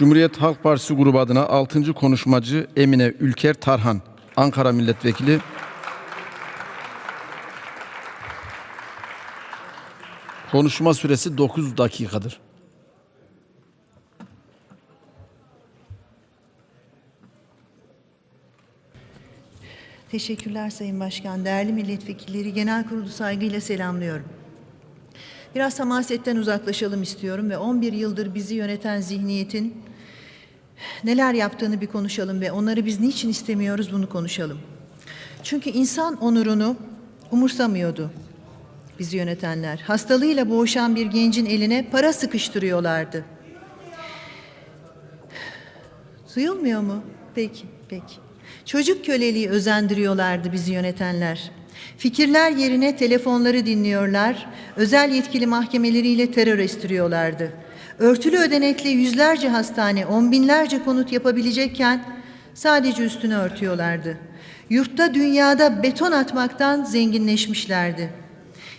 Cumhuriyet Halk Partisi grubu adına 6. konuşmacı Emine Ülker Tarhan, Ankara Milletvekili. Konuşma süresi 9 dakikadır. Teşekkürler Sayın Başkan. Değerli milletvekilleri genel kurulu saygıyla selamlıyorum. Biraz hamasetten uzaklaşalım istiyorum ve 11 yıldır bizi yöneten zihniyetin neler yaptığını bir konuşalım ve onları biz niçin istemiyoruz bunu konuşalım. Çünkü insan onurunu umursamıyordu bizi yönetenler. Hastalığıyla boğuşan bir gencin eline para sıkıştırıyorlardı. Duyulmuyor mu? Peki, peki. Çocuk köleliği özendiriyorlardı bizi yönetenler. Fikirler yerine telefonları dinliyorlar, özel yetkili mahkemeleriyle terör estiriyorlardı. Örtülü ödenekli yüzlerce hastane, on binlerce konut yapabilecekken sadece üstünü örtüyorlardı. Yurtta dünyada beton atmaktan zenginleşmişlerdi.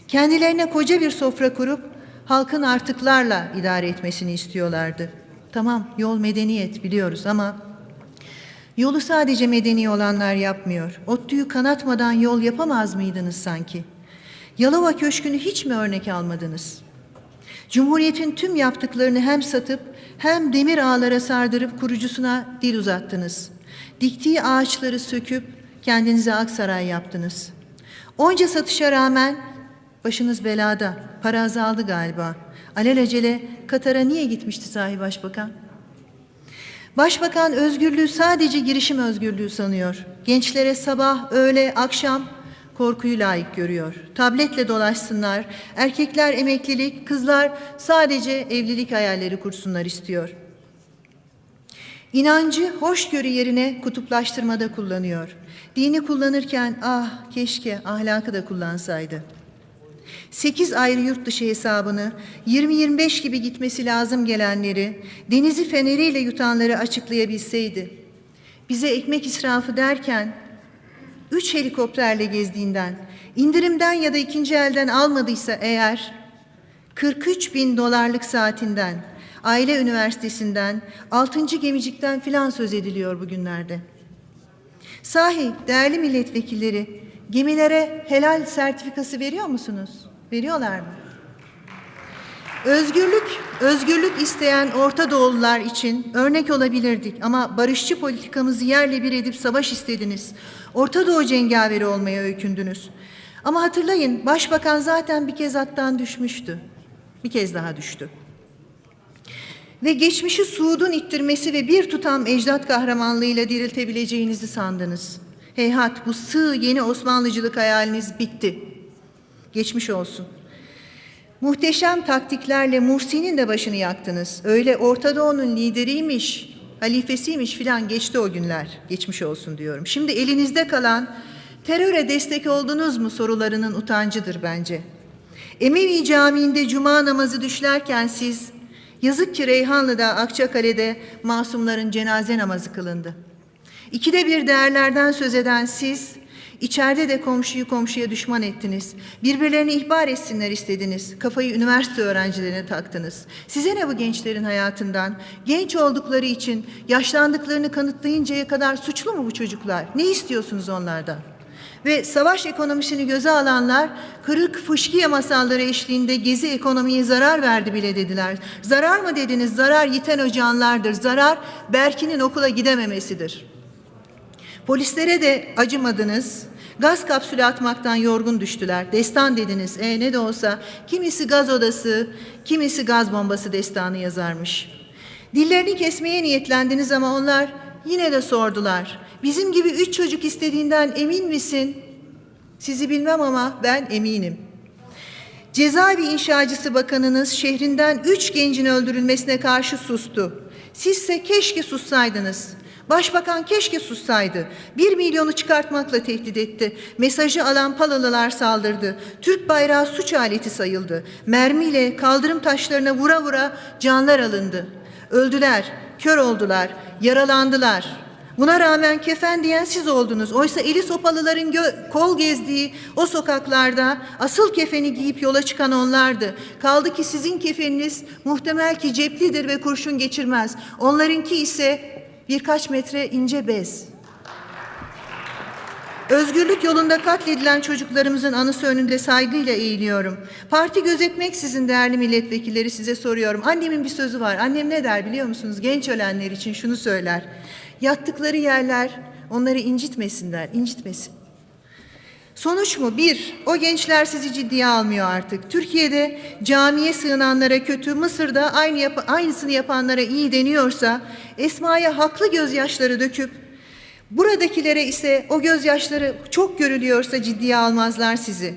Kendilerine koca bir sofra kurup halkın artıklarla idare etmesini istiyorlardı. Tamam yol medeniyet biliyoruz ama yolu sadece medeni olanlar yapmıyor. Ottuyu kanatmadan yol yapamaz mıydınız sanki? Yalova Köşkü'nü hiç mi örnek almadınız? Cumhuriyetin tüm yaptıklarını hem satıp hem demir ağlara sardırıp kurucusuna dil uzattınız. Diktiği ağaçları söküp kendinize Aksaray yaptınız. Onca satışa rağmen başınız belada. Para azaldı galiba. Alelacele Katar'a niye gitmişti sahi başbakan? Başbakan özgürlüğü sadece girişim özgürlüğü sanıyor. Gençlere sabah, öğle, akşam korkuyu layık görüyor. Tabletle dolaşsınlar, erkekler emeklilik, kızlar sadece evlilik hayalleri kursunlar istiyor. İnancı hoşgörü yerine kutuplaştırmada kullanıyor. Dini kullanırken ah keşke ahlakı da kullansaydı. Sekiz ayrı yurt dışı hesabını, 20-25 gibi gitmesi lazım gelenleri, denizi feneriyle yutanları açıklayabilseydi. Bize ekmek israfı derken, üç helikopterle gezdiğinden, indirimden ya da ikinci elden almadıysa eğer, 43 bin dolarlık saatinden, aile üniversitesinden, altıncı gemicikten filan söz ediliyor bugünlerde. Sahi değerli milletvekilleri, gemilere helal sertifikası veriyor musunuz? Veriyorlar mı? Özgürlük, özgürlük isteyen Orta Doğulular için örnek olabilirdik ama barışçı politikamızı yerle bir edip savaş istediniz. Orta Doğu cengaveri olmaya öykündünüz. Ama hatırlayın, Başbakan zaten bir kez attan düşmüştü. Bir kez daha düştü. Ve geçmişi Suud'un ittirmesi ve bir tutam ecdat kahramanlığıyla diriltebileceğinizi sandınız. Heyhat bu sığ yeni Osmanlıcılık hayaliniz bitti. Geçmiş olsun. Muhteşem taktiklerle Mursi'nin de başını yaktınız. Öyle Orta Doğu'nun lideriymiş, halifesiymiş filan geçti o günler. Geçmiş olsun diyorum. Şimdi elinizde kalan teröre destek oldunuz mu sorularının utancıdır bence. Emevi Camii'nde cuma namazı düşlerken siz yazık ki Reyhanlı'da Akçakale'de masumların cenaze namazı kılındı. İkide bir değerlerden söz eden siz, içeride de komşuyu komşuya düşman ettiniz. Birbirlerini ihbar etsinler istediniz. Kafayı üniversite öğrencilerine taktınız. Size ne bu gençlerin hayatından? Genç oldukları için yaşlandıklarını kanıtlayıncaya kadar suçlu mu bu çocuklar? Ne istiyorsunuz onlardan? Ve savaş ekonomisini göze alanlar kırık fışkiye masalları eşliğinde gezi ekonomiye zarar verdi bile dediler. Zarar mı dediniz? Zarar yiten o canlardır. Zarar Berkin'in okula gidememesidir. Polislere de acımadınız. Gaz kapsülü atmaktan yorgun düştüler. Destan dediniz. E ne de olsa kimisi gaz odası, kimisi gaz bombası destanı yazarmış. Dillerini kesmeye niyetlendiniz ama onlar yine de sordular. Bizim gibi üç çocuk istediğinden emin misin? Sizi bilmem ama ben eminim. Cezaevi inşacısı bakanınız şehrinden üç gencin öldürülmesine karşı sustu. Sizse keşke sussaydınız. Başbakan keşke sussaydı. Bir milyonu çıkartmakla tehdit etti. Mesajı alan Palalılar saldırdı. Türk bayrağı suç aleti sayıldı. Mermiyle kaldırım taşlarına vura vura canlar alındı. Öldüler, kör oldular, yaralandılar. Buna rağmen kefen diyen siz oldunuz. Oysa eli sopalıların kol gezdiği o sokaklarda asıl kefeni giyip yola çıkan onlardı. Kaldı ki sizin kefeniniz muhtemel ki ceplidir ve kurşun geçirmez. Onlarınki ise birkaç metre ince bez. Özgürlük yolunda katledilen çocuklarımızın anısı önünde saygıyla eğiliyorum. Parti gözetmeksizin değerli milletvekilleri size soruyorum. Annemin bir sözü var. Annem ne der biliyor musunuz? Genç ölenler için şunu söyler. Yattıkları yerler onları incitmesin der, incitmesin. Sonuç mu? Bir, o gençler sizi ciddiye almıyor artık. Türkiye'de camiye sığınanlara kötü, Mısır'da aynı yap aynısını yapanlara iyi deniyorsa, Esma'ya haklı gözyaşları döküp, buradakilere ise o gözyaşları çok görülüyorsa ciddiye almazlar sizi.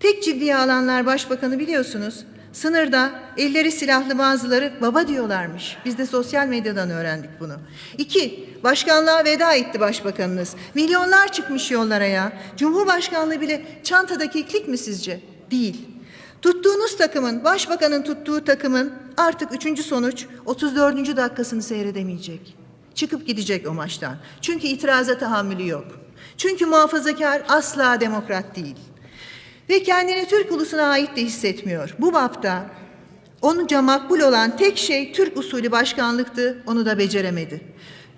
Tek ciddiye alanlar başbakanı biliyorsunuz. Sınırda elleri silahlı bazıları baba diyorlarmış. Biz de sosyal medyadan öğrendik bunu. İki, başkanlığa veda etti başbakanınız. Milyonlar çıkmış yollara ya. Cumhurbaşkanlığı bile çantada keklik mi sizce? Değil. Tuttuğunuz takımın, başbakanın tuttuğu takımın artık üçüncü sonuç 34. dakikasını seyredemeyecek. Çıkıp gidecek o maçtan. Çünkü itiraza tahammülü yok. Çünkü muhafazakar asla demokrat değil. Ve kendini Türk ulusuna ait de hissetmiyor. Bu bapta onunca makbul olan tek şey Türk usulü başkanlıktı, onu da beceremedi.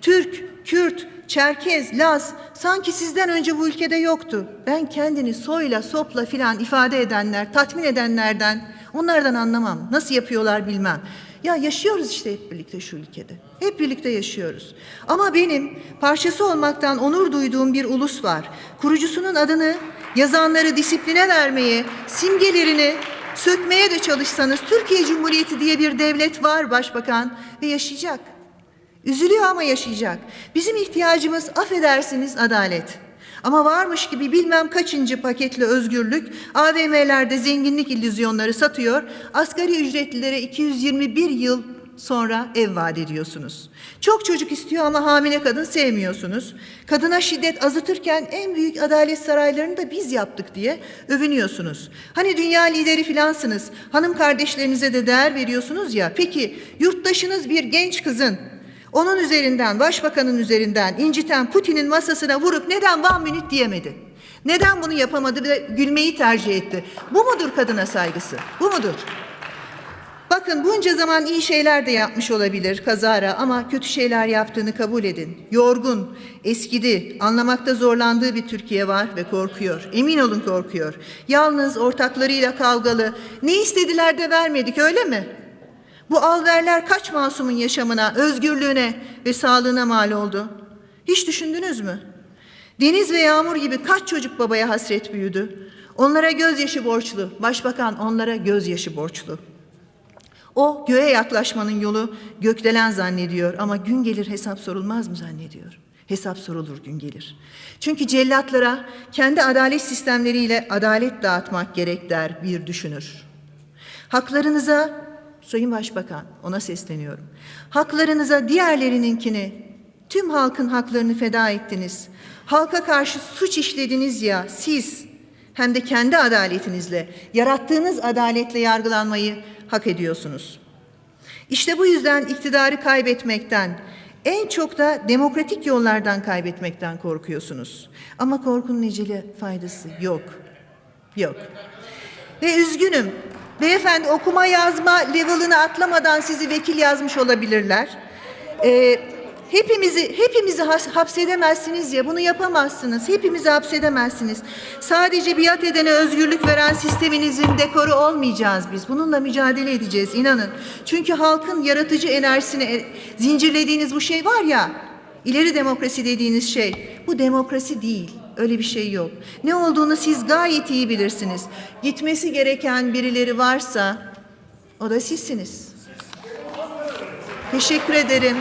Türk, Kürt, Çerkez, Laz sanki sizden önce bu ülkede yoktu. Ben kendini soyla, sopla filan ifade edenler, tatmin edenlerden, onlardan anlamam. Nasıl yapıyorlar bilmem. Ya yaşıyoruz işte hep birlikte şu ülkede. Hep birlikte yaşıyoruz. Ama benim parçası olmaktan onur duyduğum bir ulus var. Kurucusunun adını yazanları disipline vermeye, simgelerini sökmeye de çalışsanız Türkiye Cumhuriyeti diye bir devlet var başbakan ve yaşayacak. Üzülüyor ama yaşayacak. Bizim ihtiyacımız affedersiniz adalet. Ama varmış gibi bilmem kaçıncı paketli özgürlük AVM'lerde zenginlik illüzyonları satıyor. Asgari ücretlilere 221 yıl sonra ev vaat ediyorsunuz. Çok çocuk istiyor ama hamile kadın sevmiyorsunuz. Kadına şiddet azıtırken en büyük adalet saraylarını da biz yaptık diye övünüyorsunuz. Hani dünya lideri filansınız. Hanım kardeşlerinize de değer veriyorsunuz ya. Peki yurttaşınız bir genç kızın onun üzerinden, başbakanın üzerinden inciten Putin'in masasına vurup neden one minute diyemedi? Neden bunu yapamadı ve gülmeyi tercih etti? Bu mudur kadına saygısı? Bu mudur? Bakın bunca zaman iyi şeyler de yapmış olabilir kazara ama kötü şeyler yaptığını kabul edin. Yorgun, eskidi, anlamakta zorlandığı bir Türkiye var ve korkuyor. Emin olun korkuyor. Yalnız ortaklarıyla kavgalı. Ne istediler de vermedik öyle mi? Bu alverler kaç masumun yaşamına, özgürlüğüne ve sağlığına mal oldu? Hiç düşündünüz mü? Deniz ve yağmur gibi kaç çocuk babaya hasret büyüdü? Onlara gözyaşı borçlu. Başbakan onlara gözyaşı borçlu. O göğe yaklaşmanın yolu gökdelen zannediyor ama gün gelir hesap sorulmaz mı zannediyor? Hesap sorulur gün gelir. Çünkü cellatlara kendi adalet sistemleriyle adalet dağıtmak gerek der bir düşünür. Haklarınıza Sayın Başbakan ona sesleniyorum. Haklarınıza diğerlerininkini tüm halkın haklarını feda ettiniz. Halka karşı suç işlediniz ya siz hem de kendi adaletinizle yarattığınız adaletle yargılanmayı hak ediyorsunuz. İşte bu yüzden iktidarı kaybetmekten, en çok da demokratik yollardan kaybetmekten korkuyorsunuz. Ama korkunun eceli faydası yok. Yok. Ve üzgünüm. Beyefendi okuma yazma level'ını atlamadan sizi vekil yazmış olabilirler. Ee, hepimizi hepimizi hapsedemezsiniz ya bunu yapamazsınız. Hepimizi hapsedemezsiniz. Sadece biat edene özgürlük veren sisteminizin dekoru olmayacağız biz. Bununla mücadele edeceğiz inanın. Çünkü halkın yaratıcı enerjisini e, zincirlediğiniz bu şey var ya. İleri demokrasi dediğiniz şey bu demokrasi değil. Öyle bir şey yok. Ne olduğunu siz gayet iyi bilirsiniz. Gitmesi gereken birileri varsa o da sizsiniz. Teşekkür ederim.